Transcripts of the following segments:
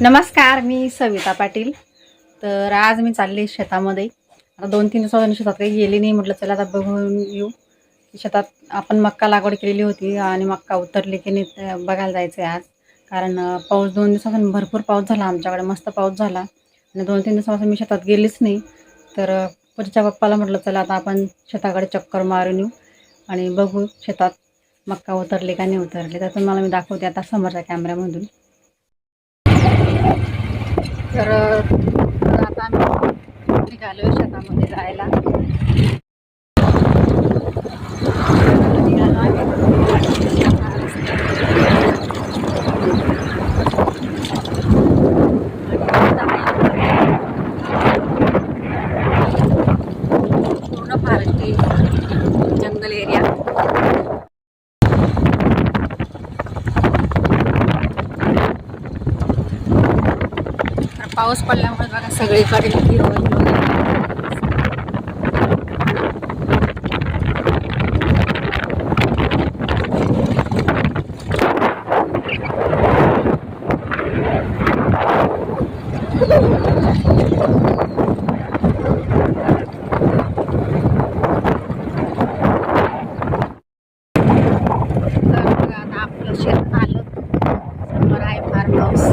नमस्कार मी सविता पाटील. तर आज मी चालले शेतामध्ये. आता दोन तीन दिवसापासून शेतात काही गेली नाही. म्हटलं चला आता बघून येऊ. शेतात आपण मक्का लागवड केलेली होती आणि मक्का उतरली की नाही बघायला जायचं आहे आज. कारण पाऊस दोन दिवसापासून भरपूर पाऊस झाला आमच्याकडे. मस्त पाऊस झाला. आणि दोन तीन दिवसापासून मी शेतात गेलीच नाही. तर पुढच्या पप्पाला म्हटलं चला आता आपण शेताकडे चक्कर मारून येऊ आणि बघू शेतात मक्का उतरले का नाही उतरले. तर तुम्हाला मी दाखवते आता समोरच्या कॅमेऱ्यामधून तर आता आम्ही निघालो शेतामध्ये जायला तर निघालो आम्ही. पूर्ण फारस्टी जंगल एरिया तर पाऊस पडल्यामुळे बघा सगळीकडे हिरवं हिरवं तर बघा आता आपलं शेत आलं समोर आहे फार्म हाऊस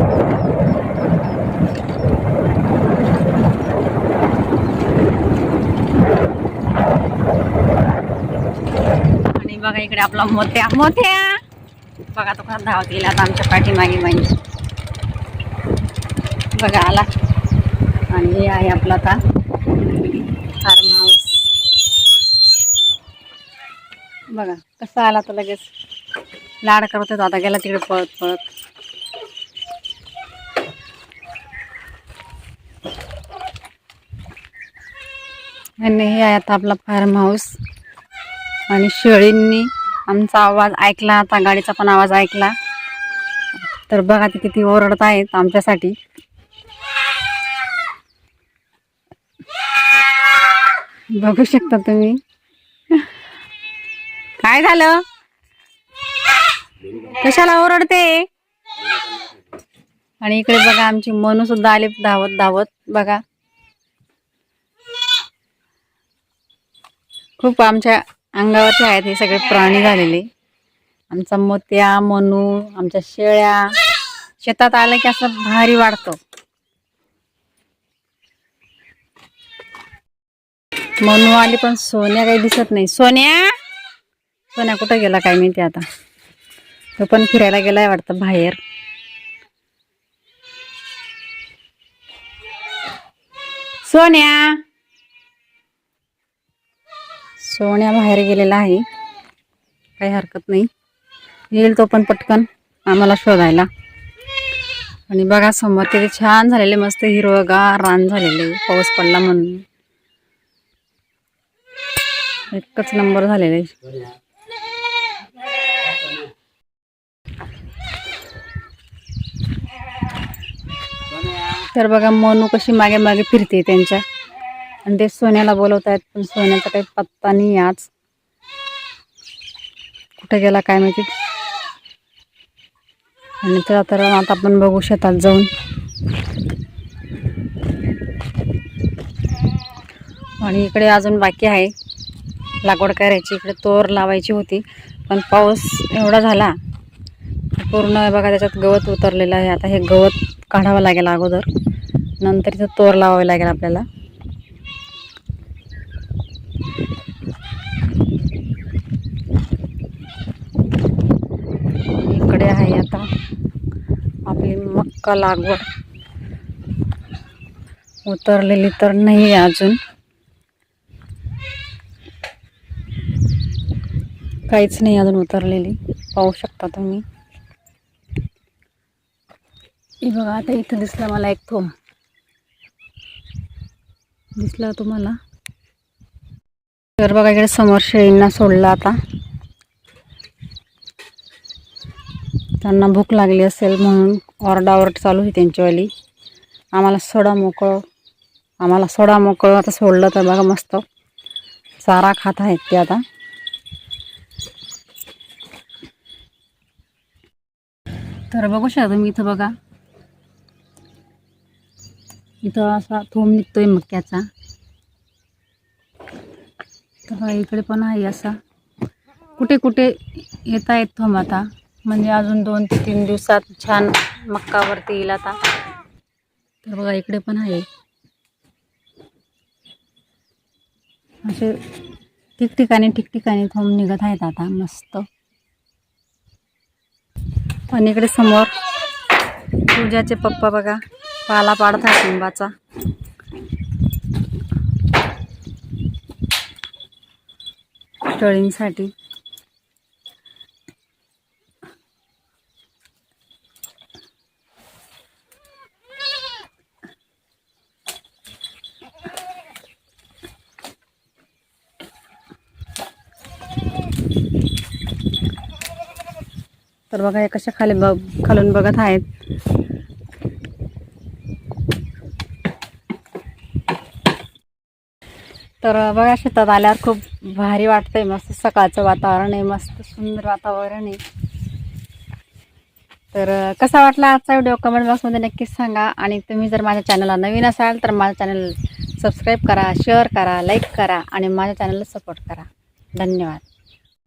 आणि बघा इकडे आपला मोत्या. मोत्या! बघा तो कसा धावत गेला आता आमच्या पाठीमागे मागे. बघा आला. आणि हे आहे आपला आता फार्म हाऊस. बघा कसा आला तो लगेच. लाड करत होता आता गेला तिकडे पळत पळत. आणि हे आहे आता आपला फार्म हाऊस. आणि शेळींनी आमचा आवाज ऐकला आता गाडीचा पण आवाज ऐकला. तर बघा ते किती ओरडत आहेत आमच्यासाठी. बघू शकता तुम्ही. काय झालं? कशाला ओरडते? आणि इकडे बघा आमची मनू सुद्धा आले धावत धावत. बघा. खूप आमच्या अंगावरचे आहेत हे सगळे प्राणी झालेले. आमचा मोत्या मनू आमच्या शेळ्या. शेतात आलं की असं भारी वाटतं मनू आली पण सोन्या काही दिसत नाही. सोन्या? सोन्या कुठं गेला काय माहिती आता? तो पण फिरायला गेलाय वाटतं बाहेर. सोन्या? सोन्या बाहेर गेलेला आहे. काही हरकत नाही. येईल तो पण पटकन आम्हाला शोधायला. आणि बघा समोर किती छान झालेले मस्त हिरवगार रान झालेले. पाऊस पडला म्हणून. एकच नंबर झालेले. तर बघा मनू कशी मागे मागे फिरते त्यांच्या. आणि ते सोन्याला बोलवत आहेत पण सोन्याचा काही पत्ता नाही आज. कुठे गेला काय माहिती? आणि तर तर आता आपण बघू शेतात जाऊन. आणि इकडे अजून बाकी आहे. लागवड करायची इकडे तोर लावायची होती पण पाऊस एवढा झाला. पूर्ण बघा त्याच्यात गवत उतरलेलं आहे. आता हे गवत काढावं लागेल अगोदर. नंतर इथं तोर लावावे लागेल आपल्याला इकडे आहे आता आपली मका लागवड? उतरलेली तर नाही आहे अजून. काहीच नाही अजून उतरलेली. पाहू शकता तुम्ही. बघा आता इथं दिसला मला एक थोम. दिसला तुम्हाला? तर बघा इकडे समोर शेळींना सोडला आता. त्यांना भूक लागली असेल म्हणून. ओरडाओरड चालू आहे त्यांच्यावाली आम्हाला सोडा मोकळं. आम्हाला सोडा मोकळं. आता सोडलं तर बघा मस्त. चारा खात आहेत ते आता. तर बघू शकता तुम्ही इथं बघा. इथं असा थोम निघतोय मक्याचा. तर इकडे पण आहे असा. कुठे कुठे येत आहेत थोम आता. म्हणजे अजून दोन ते तीन दिवसात छान मक्कावरती येईल आता. तर बघा इकडे पण आहे. असे ठिकठिकाणी ठिकठिकाणी थोम निघत आहेत आता मस्त. आणि इकडे समोर पूजाचे पप्पा बघा पाला पाडत आहे लिंबाचा. टळींसाठी. तर बघा हे कशा खाली बघ खालून बघत आहेत. तर बघा शेतात आल्यावर खूप भारी वाटतंय. मस्त सकाळचं वातावरण आहे मस्त सुंदर वातावरण आहे. तर कसा वाटला आजचा व्हिडिओ? कमेंट बॉक्समध्ये नक्कीच सांगा. आणि तुम्ही जर माझ्या चॅनलला नवीन असाल तर माझ्या चॅनल सबस्क्राईब करा शेअर करा लाईक करा आणि माझ्या चॅनलला सपोर्ट करा. धन्यवाद.